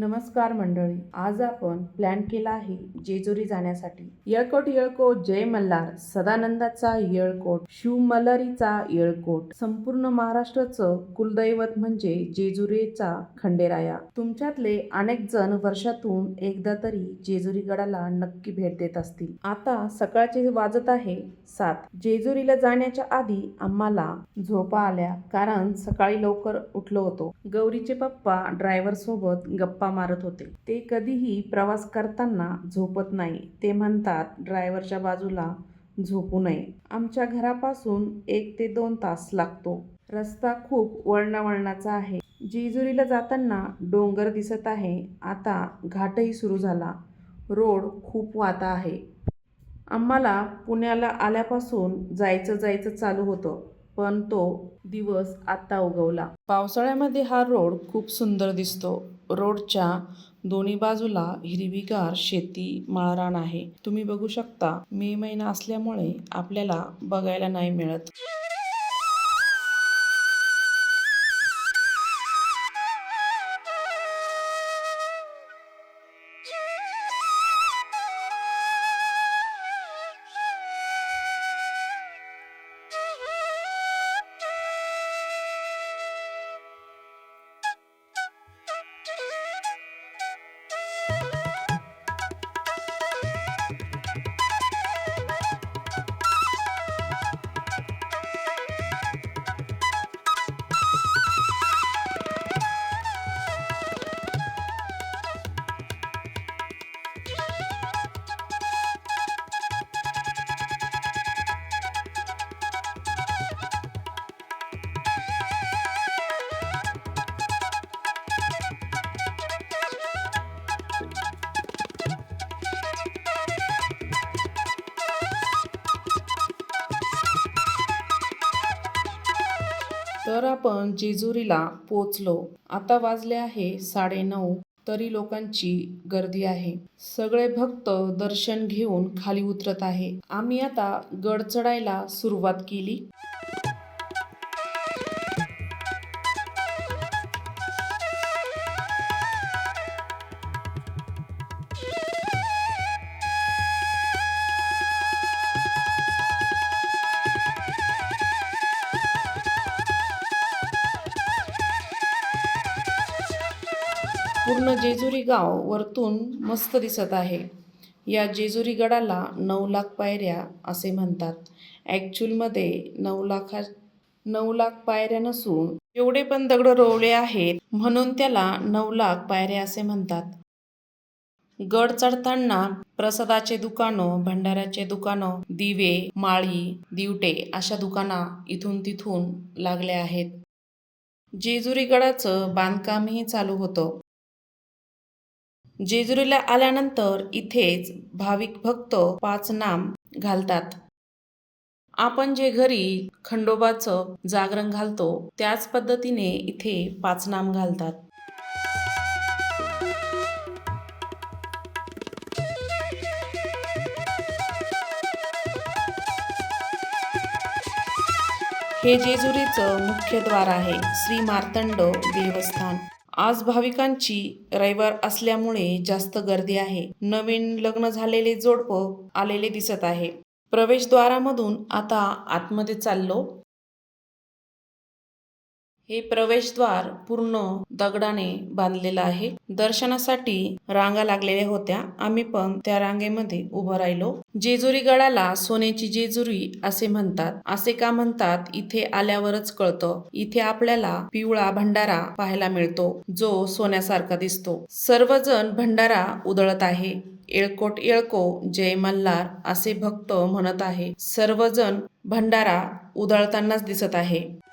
नमस्कार मंडळी आज आपण प्लॅन केला आहे जेजुरी जाण्यासाठी. येळकोट येळकोट जय मल्हार सदानंदाचा येळकोट शिव मल्हारीचा येळकोट. संपूर्ण महाराष्ट्राचं कुलदैवत म्हणजे जेजुरीचा खंडेराया. तुमच्यातले अनेक जण वर्षातून एकदा तरी जेजुरी गडाला नक्की भेट देत असतील. आता सकाळचे वाजत आहे सात. जेजुरीला जाण्याच्या आधी आम्हाला झोपा आल्या कारण सकाळी लवकर उठलो होतो. गौरीचे पप्पा ड्रायव्हर सोबत गप्पा मारत होते. ते कधीही प्रवास करताना झोपत नाही. ते म्हणतात ड्रायव्हरच्या बाजूला झोपू नये. आमच्या घरापासून एक ते दोन तास लागतो. रस्ता खूप वळणावळणाचा आहे. जेजुरीला जाताना डोंगर दिसत आहे. आता घाटही सुरू झाला. रोड खूप वाता आहे. आम्हाला पुण्याला आल्यापासून जायचं जायचं चालू होतं पण तो दिवस आत्ता उगवला. पावसाळ्यामध्ये हा रोड खूप सुंदर दिसतो. रोडच्या दोन्ही बाजूला हिरवीगार शेती माळरान आहे. तुम्ही बघू शकता मे महिना असल्यामुळे आपल्याला बघायला नाही मिळत. तर आपण जेजुरीला पोचलो. आता वाजले आहे साडेनऊ तरी लोकांची गर्दी आहे. सगळे भक्त दर्शन घेऊन खाली उतरत आहे. आम्ही आता गड चढायला सुरुवात केली. पूर्ण जेजुरी गाव वरतून मस्त दिसत आहे. या जेजुरी गडाला नऊ लाख पायऱ्या असे म्हणतात. ॲक्च्युलमध्ये नऊ लाखा नऊ लाख पायऱ्या नसून एवढे पण दगड रोवले आहेत म्हणून त्याला नऊ लाख पायऱ्या असे म्हणतात. गड चढताना प्रसादाचे दुकानं भंडाऱ्याचे दुकानं दिवे माळी दिवटे अशा दुकाना इथून तिथून लागले आहेत. जेजुरी गडाचं बांधकामही चालू होतं. जेजुरीला आल्यानंतर इथेच भाविक भक्त पाच नाम घालतात. आपण जे घरी खंडोबाचं जागरण घालतो त्याच पद्धतीने इथे पाच नाम घालतात. हे जेजुरीचं मुख्य द्वार आहे श्री मार्तंड देवस्थान. आज भाविकांची रविवार असल्यामुळे जास्त गर्दी आहे. नवीन लग्न झालेले जोडपं आलेले दिसत आहे. प्रवेशद्वारामधून आता आतमध्ये चाललो. हे प्रवेशद्वार पूर्ण दगडाने बांधलेलं आहे. दर्शनासाठी रांगा लागलेल्या होत्या. आम्ही पण त्या रांगेमध्ये उभं राहिलो. जेजुरी गडाला सोन्याची जेजुरी असे म्हणतात. असे का म्हणतात? इथे आल्यावरच कळतं. इथे आपल्याला पिवळा भंडारा पाहायला मिळतो जो सोन्यासारखा दिसतो. सर्वजण भंडारा उधळत आहे. येळकोट येळको जय मल्हार असे भक्त म्हणत आहे. सर्वजण भंडारा उधळतानाच दिसत आहे.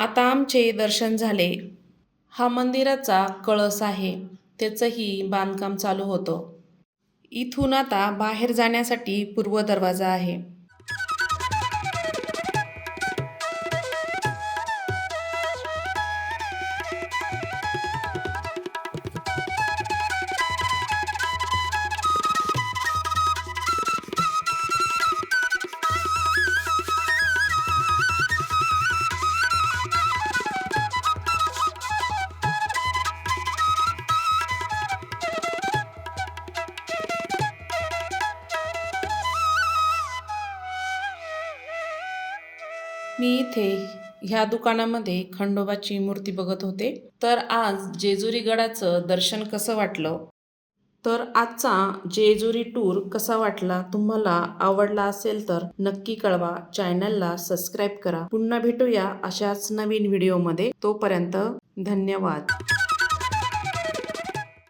आता आमचे दर्शन झाले. हा मंदिराचा कळस आहे. त्याचंही बांधकाम चालू होतं. इथून आता बाहेर जाण्यासाठी पूर्व दरवाजा आहे. मी इथे ह्या दुकानामध्ये खंडोबाची मूर्ती बघत होते. तर आज जेजुरी गडाचं दर्शन कसं वाटलं? तर आजचा जेजुरी टूर कसा वाटला? तुम्हाला आवडला असेल तर नक्की कळवा. चॅनलला सबस्क्राईब करा. पुन्हा भेटूया अशाच नवीन व्हिडिओमध्ये. तोपर्यंत धन्यवाद.